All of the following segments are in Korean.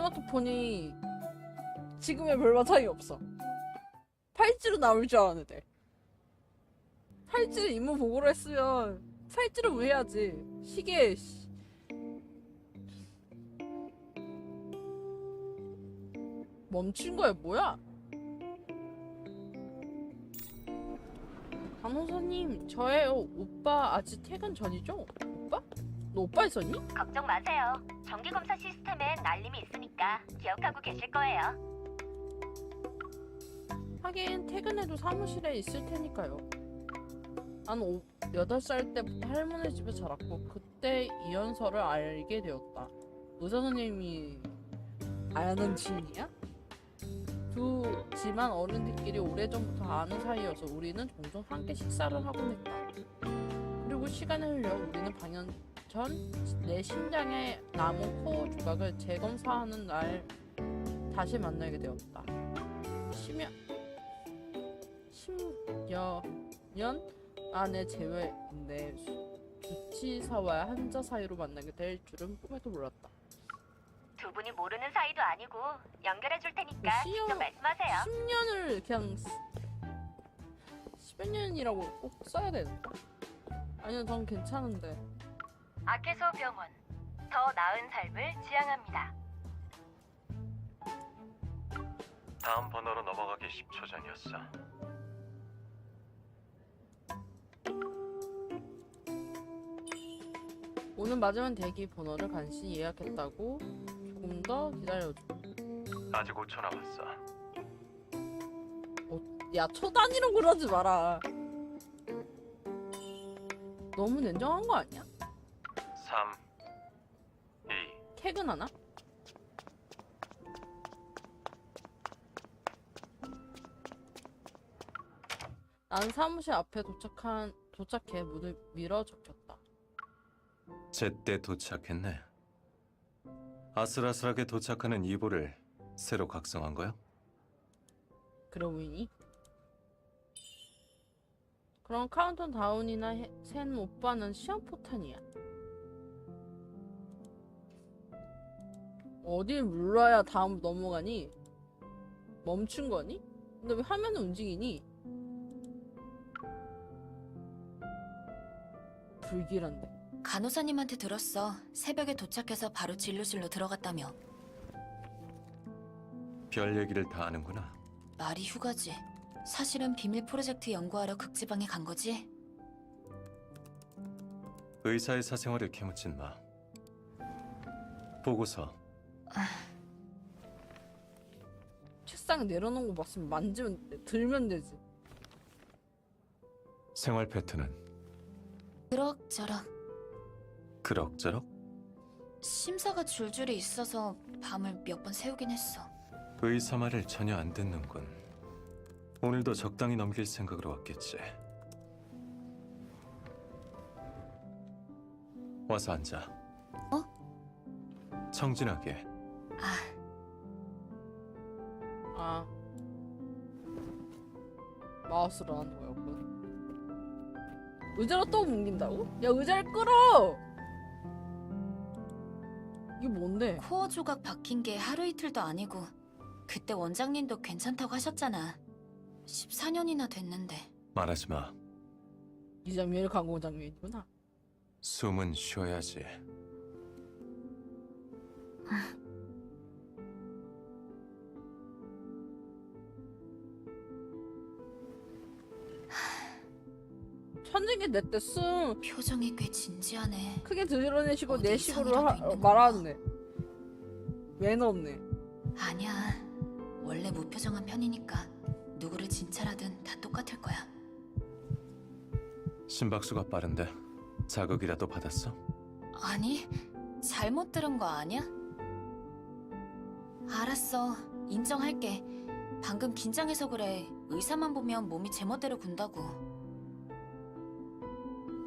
스마트폰이 지금의 별반 차이 없어. 8G로 나올 줄 알았는데. 8G를 임무 보고로 했으면 8G로 해야지. 시계 씨. 멈춘 거야 뭐야? 간호사님 저예요 오빠 아직 퇴근 전이죠? 오빠? 너 오빠 있었니? 걱정 마세요. 정기 검사 시스템엔 알림이 있으니까 기억하고 계실 거예요. 하긴 퇴근해도 사무실에 있을 테니까요. 난 오, 8살 때부터 할머니 집에 자랐고 그때 이연서를 알게 되었다. 의사 선생님이 아는 지인이야? 두 집안 어른들끼리 오래전부터 아는 사이여서 우리는 종종 함께 식사를 하곤 했다. 그리고 시간이 흘려 우리는 반년 전 내 심장에 남은 코어 조각을 재검사하는 날 다시 만나게 되었다. 심야 10여 년 안에 재회인데 수- 주치사와 환자 사이로 만나게 될 줄은 꿈에도 몰랐다. 두 분이 모르는 사이도 아니고 연결해 줄 테니까 시요- 직접 말씀하세요. 10년을 그냥 10여 년이라고 꼭 써야 되나? 아니요, 전 괜찮은데. 아케소 병원. 더 나은 삶을 지향합니다. 다음 번호로 넘어가기 10초 전이었어. 오늘 맞으면 대기 번호를 간신히 예약했다고 조금 더 기다려줘. 아직 5초 남았어. 야, 초 단위로 그러지 마라. 너무 냉정한 거 아니야? 퇴근하나? 나는 사무실 앞에 도착한 도착해 문을 밀어 적혔다. 제때 도착했네. 아슬아슬하게 도착하는 이보를 새로 각성한 거야? 보이니? 그럼 카운턴 다운이나 해- 센 오빠는 시험 포탄이야. 어딜 눌러야 다음 넘어가니? 멈춘 거니? 근데 왜 화면은 움직이니? 불길한데. 간호사님한테 들었어. 새벽에 도착해서 바로 진료실로 들어갔다며. 별 얘기를 다 아는구나. 말이 휴가지. 사실은 비밀 프로젝트 연구하러 극지방에 간 거지. 의사의 사생활을 캐묻진 마. 보고서 책상 내려놓은 거 봤으면 만지면 돼, 들면 되지. 생활 패턴은 그럭저럭. 그럭저럭 심사가 줄줄이 있어서 밤을 몇 번 새우긴 했어. 의사 말을 전혀 안 듣는군. 오늘도 적당히 넘길 생각으로 왔겠지. 와서 앉아. 어? 청진하게. 아, 아 마우스로 하는 거였군 의자로 또 옮긴다고? 야 의자를 끌어 이게 뭔데? 코어 조각 박힌 게 하루 이틀도 아니고 그때 원장님도 괜찮다고 하셨잖아. 14년이나 됐는데. 말하지 마. 이 장면이 광고 장면이구나 숨은 쉬어야지. 냈대 숨 표정이 꽤 진지하네. 크게 드러내시고 어디 내 식으로 이상이라도 하, 있는 말하네 매너 없네 아니야. 원래 무표정한 편이니까 누구를 진찰하든 다 똑같을 거야. 심박수가 빠른데 자극이라도 받았어? 아니, 잘못 들은 거 아니야? 알았어. 인정할게. 방금 긴장해서 그래. 의사만 보면 몸이 제멋대로 군다고.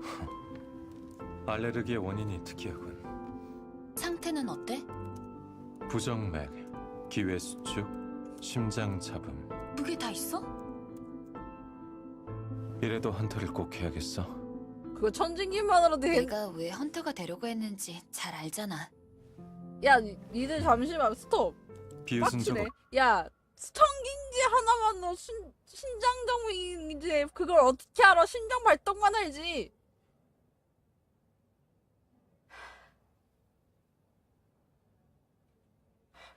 알레르기의 원인이 특이하군. 상태는 어때? 부정맥, 기회 수축, 심장 잡음. 그게 다 있어? 이래도 헌터를 꼭 해야겠어. 그거 천직이만으로도 해 내가 왜 헌터가 되려고 했는지 잘 알잖아. 야 니- 니들 잠시만 스톱 비웃은 적 빡치네 없... 야 스턴기인지 하나만 너 신, 신장정인지 그걸 어떻게 알아 심장 발동만 알지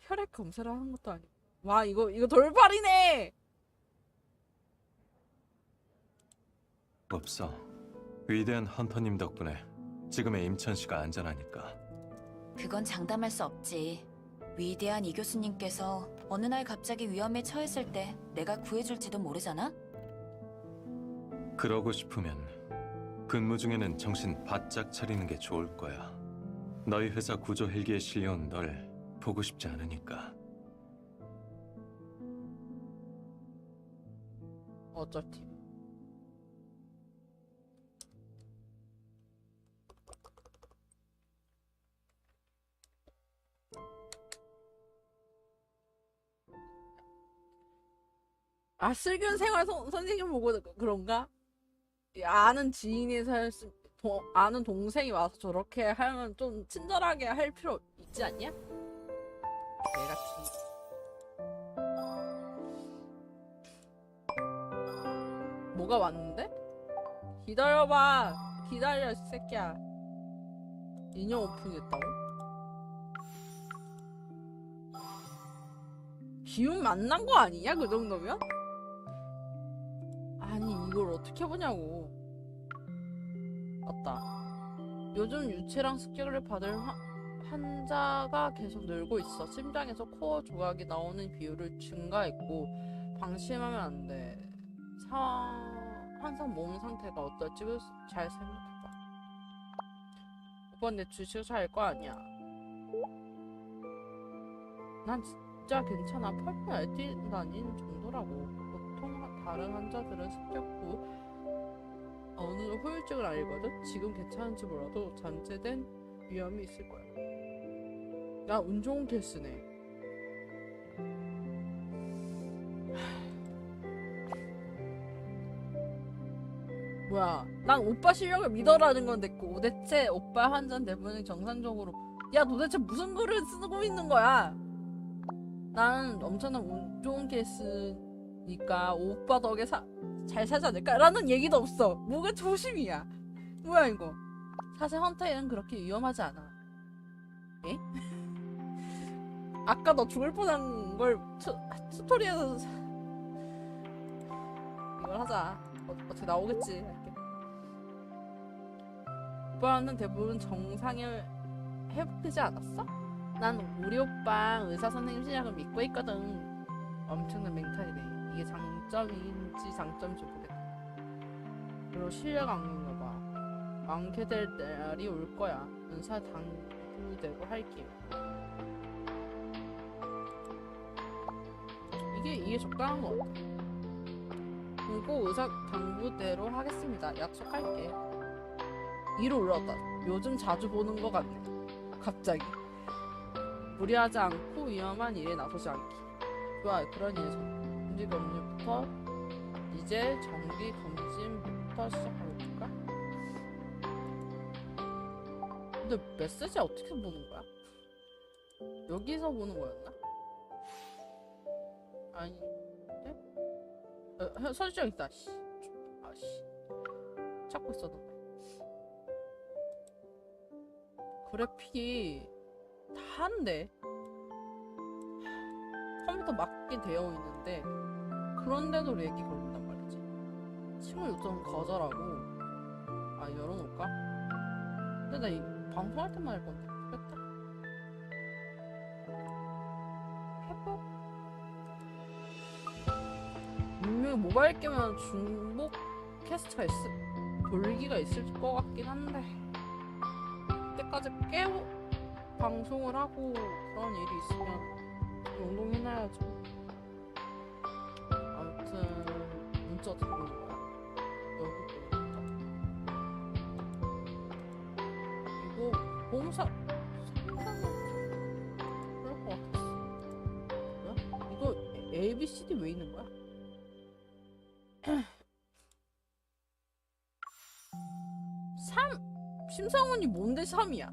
혈액 검사를 하는 것도 아니고 와 이거 이거 돌발이네 없어. 위대한 헌터님 덕분에 지금의 임천 씨가 안전하니까. 그건 장담할 수 없지. 위대한 이 교수님께서 어느 날 갑자기 위험에 처했을 때 내가 구해줄지도 모르잖아? 그러고 싶으면 근무 중에는 정신 바짝 차리는 게 좋을 거야. 너희 회사 구조 헬기에 실려온 널 보고 싶지 않으니까. 어쩔 팀아 슬기로운 생활 선, 선생님 보고 그- 그런가? 이 아는 지인이 살 수, 도, 아는 동생이 와서 저렇게 하면 좀 친절하게 할 필요 있지 않냐? 뭐가 왔는데? 기다려봐 기다려 이 새끼야 인형 오픈했다고? 기운 만난 거 아니냐 그 정도면? 아니 이걸 어떻게 보냐고 맞다 요즘 유체랑 습격을 받을 화- 환자가 계속 늘고 있어. 심장에서 코어 조각이 나오는 비율을 증가했고 방심하면 안 돼. 사... 항상 몸 상태가 어떨지 잘 생각해봐. 오빠 내 주식 살 거 아니야? 난 진짜 괜찮아. 펄펄 날뛰다니는 정도라고. 보통 하- 다른 환자들은 습격 후 어느 후유증을 알거든? 지금 괜찮은지 몰라도 잠재된 위험이 있을 거야 야운 좋은 케이스네. 뭐야 난 오빠 실력을 믿어라는 건 됐고 대체 오빠 환자 대부분이 정상적으로 야 도대체 무슨 글을 쓰고 있는 거야? 난 엄청난 운 좋은 케이스니까 오빠 덕에 사, 잘 살지 않을까? 라는 얘기도 없어. 뭐가 조심이야. 뭐야 이거? 사실 헌터에는 그렇게 위험하지 않아. 에? 아까 너 죽을 뻔한 걸 투, 스토리에서 사- 이걸 하자. 어, 어떻게 나오겠지. 오빠는 대부분 정상에 회복되지 않았어? 난 우리 오빠 의사 선생님 실력을 믿고 있거든. 엄청난 멘탈이네. 이게 장점인지 장점인지 모르겠다. 그리고 실력 악물가 봐. 많게 될 날이 올 거야. 의사 당부대로 할게 이게 이게 적당한 것 같아. 그리고 의사 당부대로 하겠습니다. 약속할게. 위로 올라왔다. 요즘 자주 보는 것 같네. 갑자기. 무리하지 않고 위험한 일에 나서지 않기. 좋아 그런 일에 정기 검진부터 이제 정기 검진부터 시작해볼까? 근데 메시지 어떻게 보는 거야? 여기서 보는 거였나? 네? 어, 설정 있다. 씨. 아씨. 찾고 있었는데 그래픽이 다한데 컴퓨터 맞게 되어 있는데 그런데도 렉이 걸린단 말이지. 친구 요청 거절하고. 아 열어놓을까? 근데 나 이 방송할 때만 할 건데. 됐다. 해보 분명히 모바일 게임은 중복 캐스트가 있을 돌기가 있을 것 같긴 한데 그때까지 깨고 방송을 하고 그런 일이 있으면 용동해놔야죠. 아무튼 문자 보는 거야? 여기 이거 보험사 A, B, C, D 왜 있는 거야? 신상훈이 뭔데 3이야?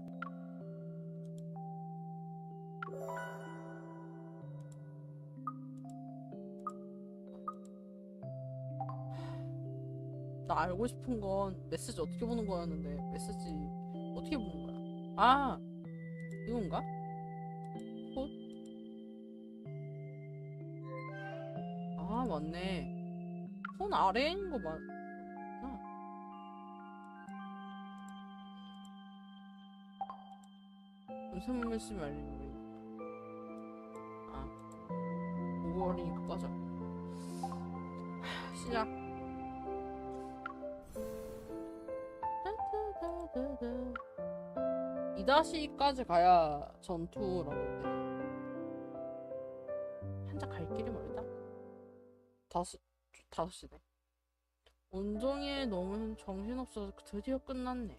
나 알고 싶은 건 메시지 어떻게 보는 거였는데 메시지 어떻게 보는 거야? 아 이건가? 콧? 아 맞네 손 아래인 거 맞... 무슨 메시지 알림이? 아 5월이니까 꺼져. 하, 시작. 이 다시까지 가야 전투라고 돼. 한자 갈 길이 멀다. 다섯 다섯 시네. 온종일 너무 정신없어서 드디어 끝났네.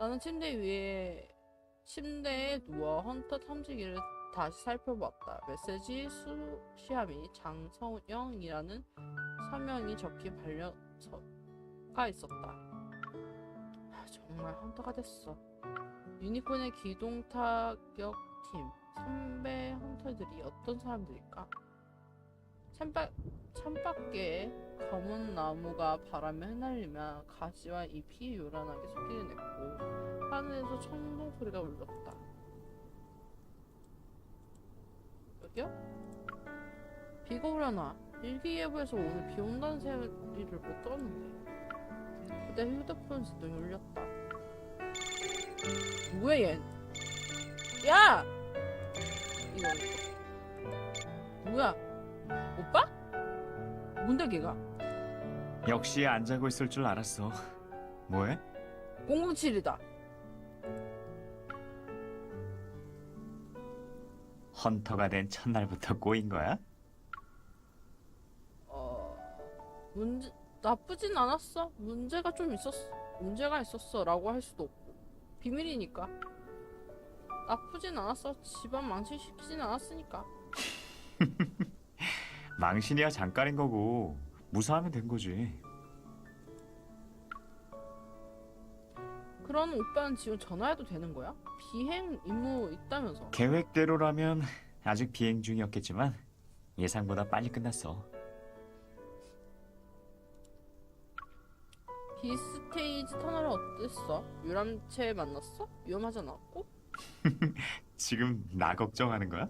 나는 침대 위에 침대에 누워 헌터 탐지기를 다시 살펴봤다. 메시지 수시함이 장성영이라는 서명이 적힌 발려서가 있었다. 아, 정말 헌터가 됐어. 유니콘의 기동 타격 팀 선배 헌터들이 어떤 사람들일까? 찬밖에 검은 나무가 바람에 흩날리며 가지와 잎이 요란하게 소리를 냈고 하늘에서 청동 소리가 울렸다. 여기요? 비가 오려나? 일기예보에서 오늘 비 온다는 소리를 못 들었는데. 그때 휴대폰 지동이 울렸다. 뭐야 얘? 야! 이거. 뭐야? 뭔데 걔가? 역시 안 자고 있을 줄 알았어. 뭐해? 007이다. 헌터가 된 첫날부터 꼬인 거야? 어 문제 나쁘진 않았어. 문제가 좀 있었어. 문제가 있었어라고 할 수도 없고 비밀이니까. 나쁘진 않았어. 집안 망신시키진 않았으니까. 망신이야 잠깐인 거고 무사하면 된 거지. 그런 오빠는 지금 전화해도 되는 거야? 비행 임무 있다면서. 계획대로라면 아직 비행 중이었겠지만 예상보다 빨리 끝났어. 비스테이지 터널은 어땠어? 유람체 만났어? 위험하지 않았고? 지금 나 걱정하는 거야?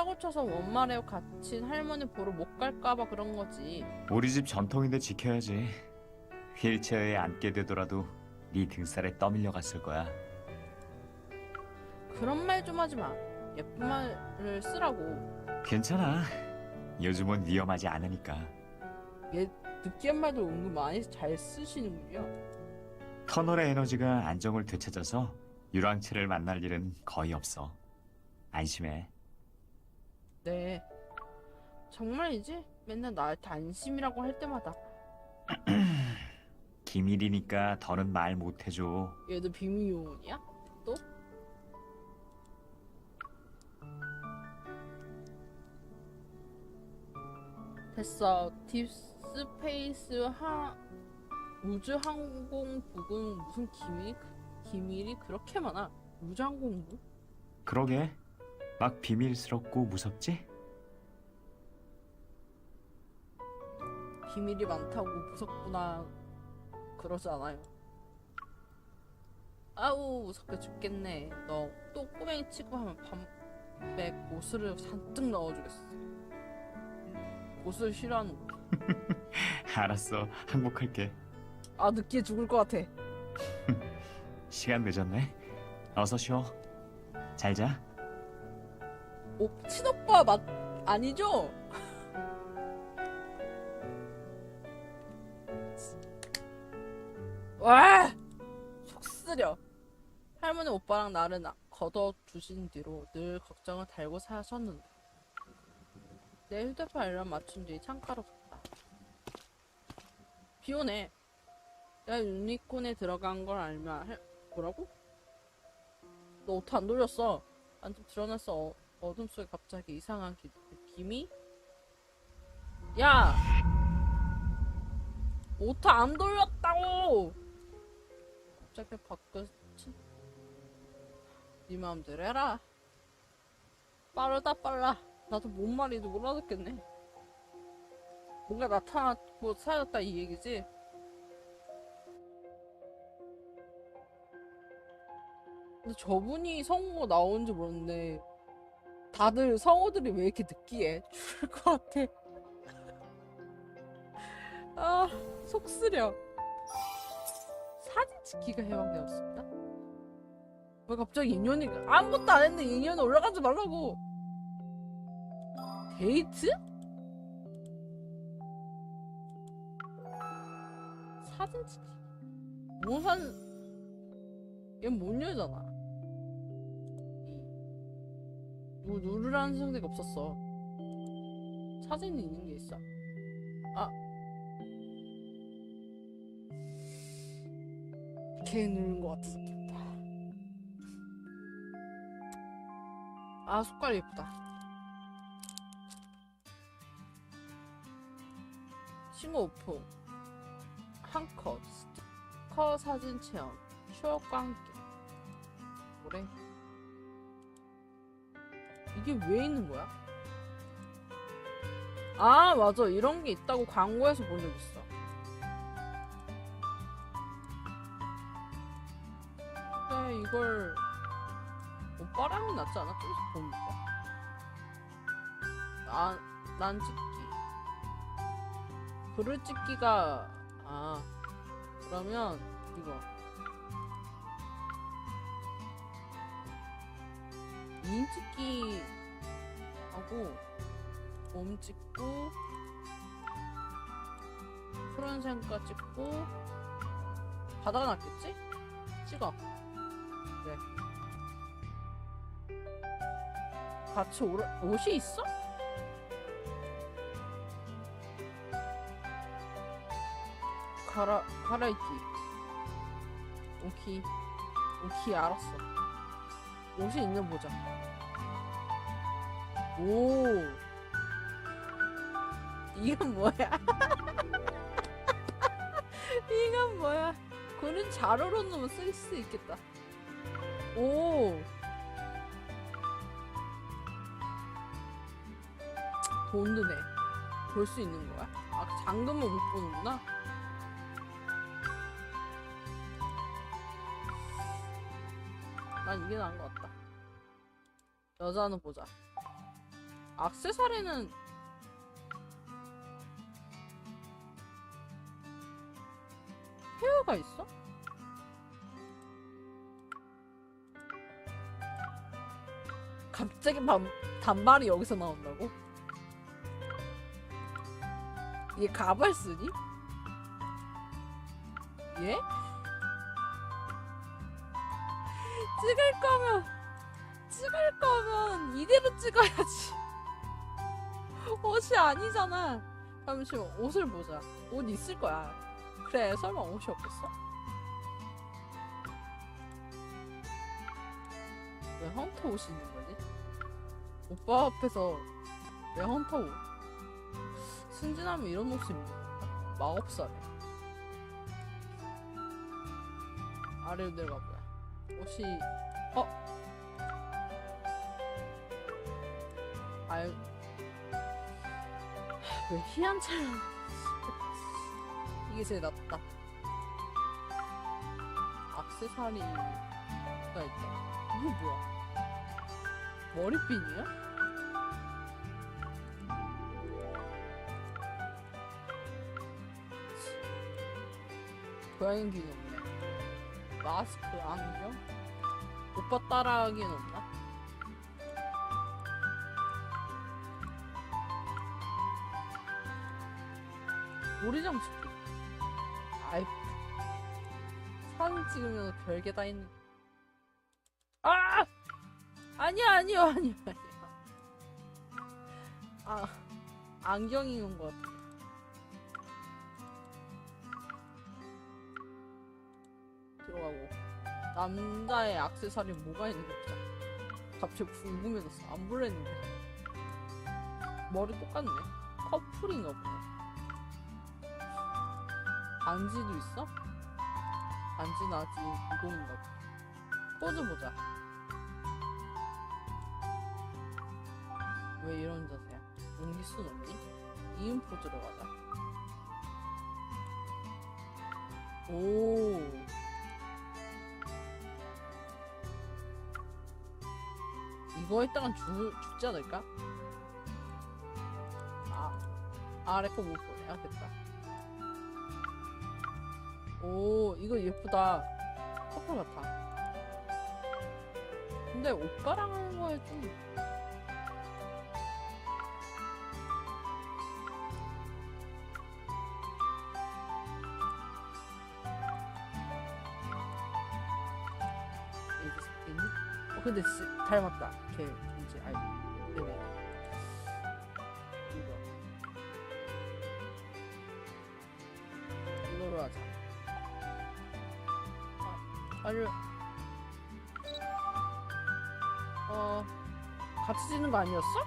사고 쳐서 원말에 갇힌 할머니 보러 못 갈까봐 그런 거지. 우리 집 전통인데 지켜야지. 휠체어에 앉게 되더라도 네 등살에 떠밀려 갔을 거야. 그런 말 좀 하지 마. 예쁜 말을 쓰라고. 괜찮아. 요즘은 위험하지 않으니까. 느끼한 말도 은근 많이 잘 쓰시는군요. 터널의 에너지가 안정을 되찾아서 유랑체를 만날 일은 거의 없어. 안심해. 네. 정말이지? 맨날 나한테 안심이라고 할 때마다 기밀이니까 더는 말 못해줘. 얘도 비밀 요원이야? 또? 됐어. 딥스페이스 하 우주 항공국은 무슨 기밀이 기밀이 그렇게 많아? 우주 항공국? 그러게. 막 비밀스럽고 무섭지? 비밀이 많다고 무섭구나 그러지 않아요. 아우 무섭게 죽겠네. 너 또 꼬맹이 취급하면 밤에 고수를 잔뜩 넣어주겠어. 고수를 싫어하는 거. 알았어. 항복할게. 아 느끼해 죽을 것 같아. 시간 늦었네. 어서 쉬어. 잘 자. 오 친오빠 맞 아니죠? 와! 속 쓰려. 할머니 오빠랑 나를 나- 걷어주신 뒤로 늘 걱정을 달고 사셨는데 내 휴대폰 알람 맞춘 뒤 창가로 갔다. 비 오네. 내가 유니콘에 들어간 걸 알면 할 뭐라고? 너옷안 돌렸어. 안 좀 드러났어. 어, 어둠 속에 갑자기 이상한 기, 느낌이? 야! 옷안 돌렸다고! 갑자기 바뀌었지? 네 마음대로 해라. 빠르다 빨라. 나도 뭔 말인지 몰라듣겠네. 뭔가 나타났고 사라졌다 이 얘기지? 근데 저분이 성우가 나오는지 모르는데 다들 성우들이 왜 이렇게 느끼해? 죽을 것 같아. 아, 속 쓰려. 사진 찍기가 해방되었습니다. 왜 갑자기 인연이 아무것도 안 했는데 인연 올라가지 말라고. 데이트? 사진 찍기. 모산 얘못 여잖아. 누 누르라는 상대가 없었어. 사진이 있는 게 있어. 아. 걔 누른 것 같아서 귀엽다. 아, 색깔 예쁘다. 친구 오픈. 한 컷. 스티커 사진 체험. 추억과 함께. 뭐래? 이게 왜 있는 거야? 아, 맞아. 이런 게 있다고 광고에서 본 적 있어. 근데 이걸 오빠랑 이 낫지 않아? 좀 보니까. 난, 난 찍기. 글을 찍기가, 아, 그러면 이거. 인 찍기 하고 몸 찍고 푸른색과 찍고 바다가 낫겠지? 찍어. 네 같이 오 옷이 있어? 갈아 갈아입기. 오케이 오케이 알았어. 옷이 있는 보자 오. 이건 뭐야? 이건 뭐야? 그런 자료로 넣으면 쓸 수 있겠다. 오. 돈 드네 볼 수 있는 거야? 아 잠금은 못 보는구나? 난 이게 나은 것 같다. 여자는 보자 악세사리는 헤어가 있어? 갑자기 반, 단발이 여기서 나온다고? 얘 가발 쓰니? 얘? 찍을 거면 찍을 거면 이대로 찍어야지. 옷이 아니잖아. 잠시만 옷을 보자. 옷 있을 거야. 그래 설마 옷이 없겠어? 왜 헌터 옷이 있는 거지? 오빠 앞에서 왜 헌터 옷? 순진하면 이런 입는 건가? 마법사래. 아래로 내려가 보야. 옷이 어? 아유 왜 희한 촬영 이게 제일 낫다 악세사리가 있다 이게 뭐야 머리핀이야? 고양이 귀는 없네 마스크 안경? 오빠 따라하기는 없나? 오리장 찍기. 아이. 사진 찍으면 별게 다 있는. 아! 아니야, 아니요, 아니요, 아니요. 아, 안경이 온것 같아. 들어가고. 남자의 액세서리 뭐가 있는지. 갑자기 궁금해졌어. 안 볼랬는데. 머리 똑같네. 커플인가 보네. 반지도 있어? 반지는 아직 미공인가 보다. 포즈 보자. 왜 이런 자세야? 옮길 순 없니? 이음 포즈로 가자. 오. 이거 했다간 죽, 죽지 않을까? 아, 아래 거못 보네. 아, 됐다. 오, 이거 예쁘다. 커플 같아. 근데 오빠랑 하는 거에 좀. 어, 근데 닮았다. 아, 아니. 어, 같이 지는 거 아니었어?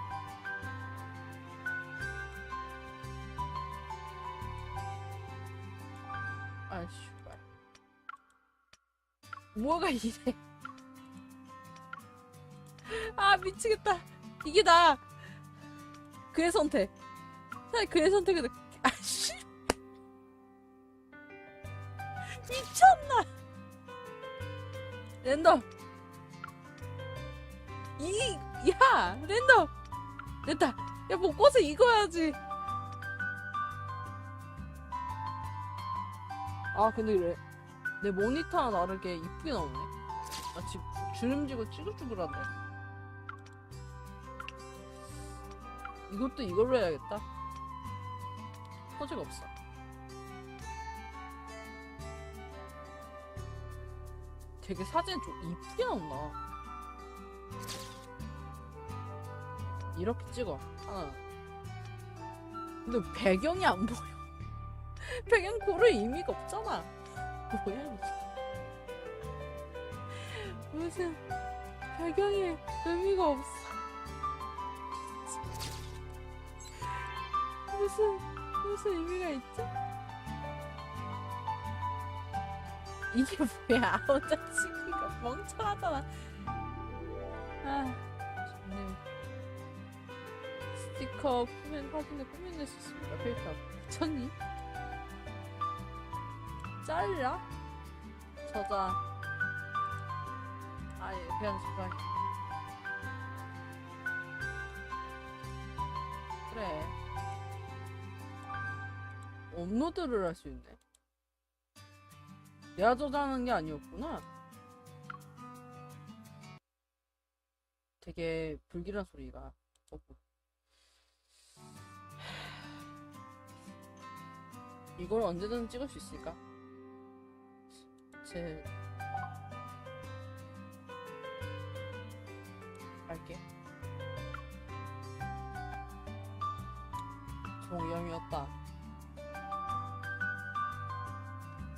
아, 씨발. 뭐가 이래? 아, 미치겠다. 이게 나. 그의 선택. 차라리 그의 선택을, 됐다. 야, 뭐 꽃을 익어야지. 아, 근데 래, 내 모니터와 다르게 이쁘게 나오네. 나 지금 주- 주름지고 찌글찌글한데. 이것도 이걸로 해야겠다. 포즈가 없어. 되게 사진 좀 이쁘게 나온다. 이렇게 찍어. 하나. 근데 배경이 안 보여. 배경 고를 의미가 없잖아. 뭐야 이게. 무슨 배경이 의미가 없어. 무슨 무슨 의미가 있지? 이게 뭐야? 혼자 찍기가 멍청하잖아. 아, 스티커 꾸민 사진에 꾸며낼 수 있습니다. 필터. 미쳤니? 잘라? 저자. 아예 그냥 저장. 그래. 업로드를 할 수 있네. 내가 저장하는 게 아니었구나. 되게 불길한 소리가. 어, 이걸 언제든 찍을 수 있을까? 제 할게. 종영이었다.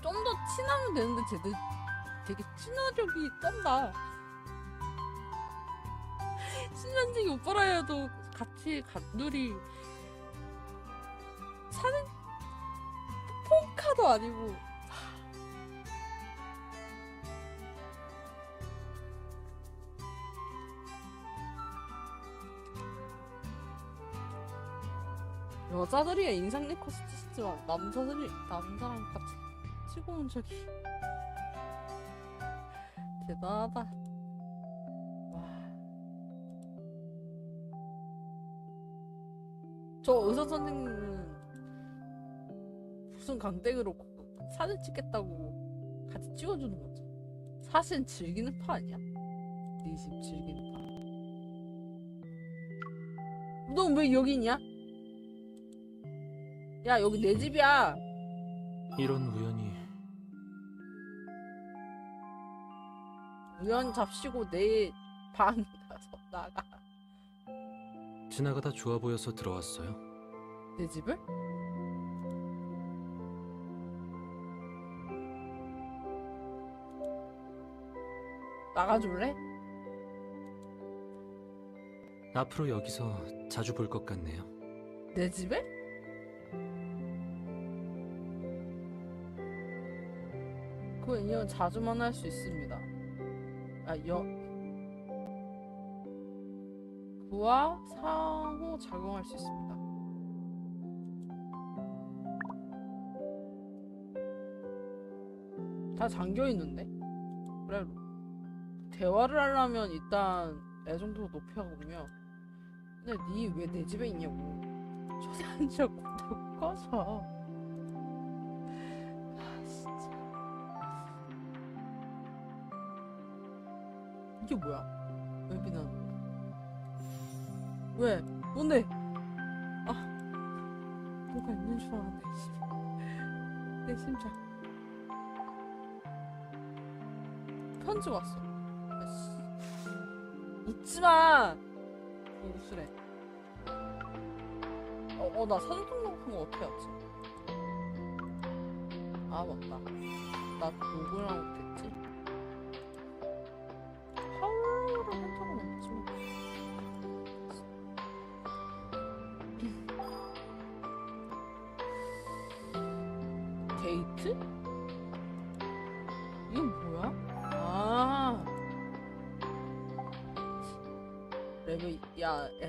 좀 더 친하면 되는데 쟤들 되게 친화력이 쩐다. 친한지기 오빠라 해도 같이 간둘이 사는 폰카도 아니고 여자들이야 인상 네컷을 치지만 남자들이 남자랑 같이 치고 온 적이 대단하다. 와. 저 의사 선생님은 무슨 강땡으로 사진 찍겠다고 같이 찍어주는 거죠. 사실 즐기는 파 아니야? 네 집 즐기는 파. 너 왜 여기 있냐? 야 여기 내 집이야. 이런 우연이 우연 잡시고 내 방 가서 나가. 지나가다 좋아 보여서 들어왔어요. 내 집을? 나가줄래? 앞으로 여기서 자주 볼 것 같네요. 내 집에? 그 인연 자주 만날 수 있습니다. 아, 여. 그와 상호 작용할 수 있습니다. 다 잠겨 있는데? 그래. 대화를 하려면 일단 애정도 하고요. 근데 니 왜 내 집에 있냐고. 적 없다고 꺼져. 아 진짜. 이게 뭐야? 왜 비난? 왜? 뭔데? 아 뭐가 있는 줄 알았네. 씨. 내 심장. 편지 왔어. 마. 웃으래. 어, 어, 나 사진 등록한 거 어떻게 했지? 아, 맞다. 나 누구랑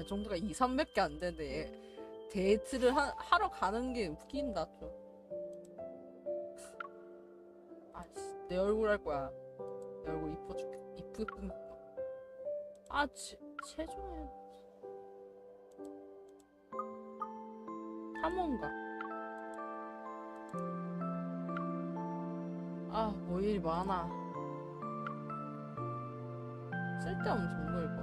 정도가 2, 300개 안 되는데, 얘 데이트를 하, 하러 가는 게 웃긴다, 좀. 아씨, 내 얼굴 할 거야. 내 얼굴 이뻐 죽겠, 이쁘게 꾸몄다. 아, 체, 체중에. 탐험가. 아, 뭐 일이 많아. 쓸데없는 정보일 거야.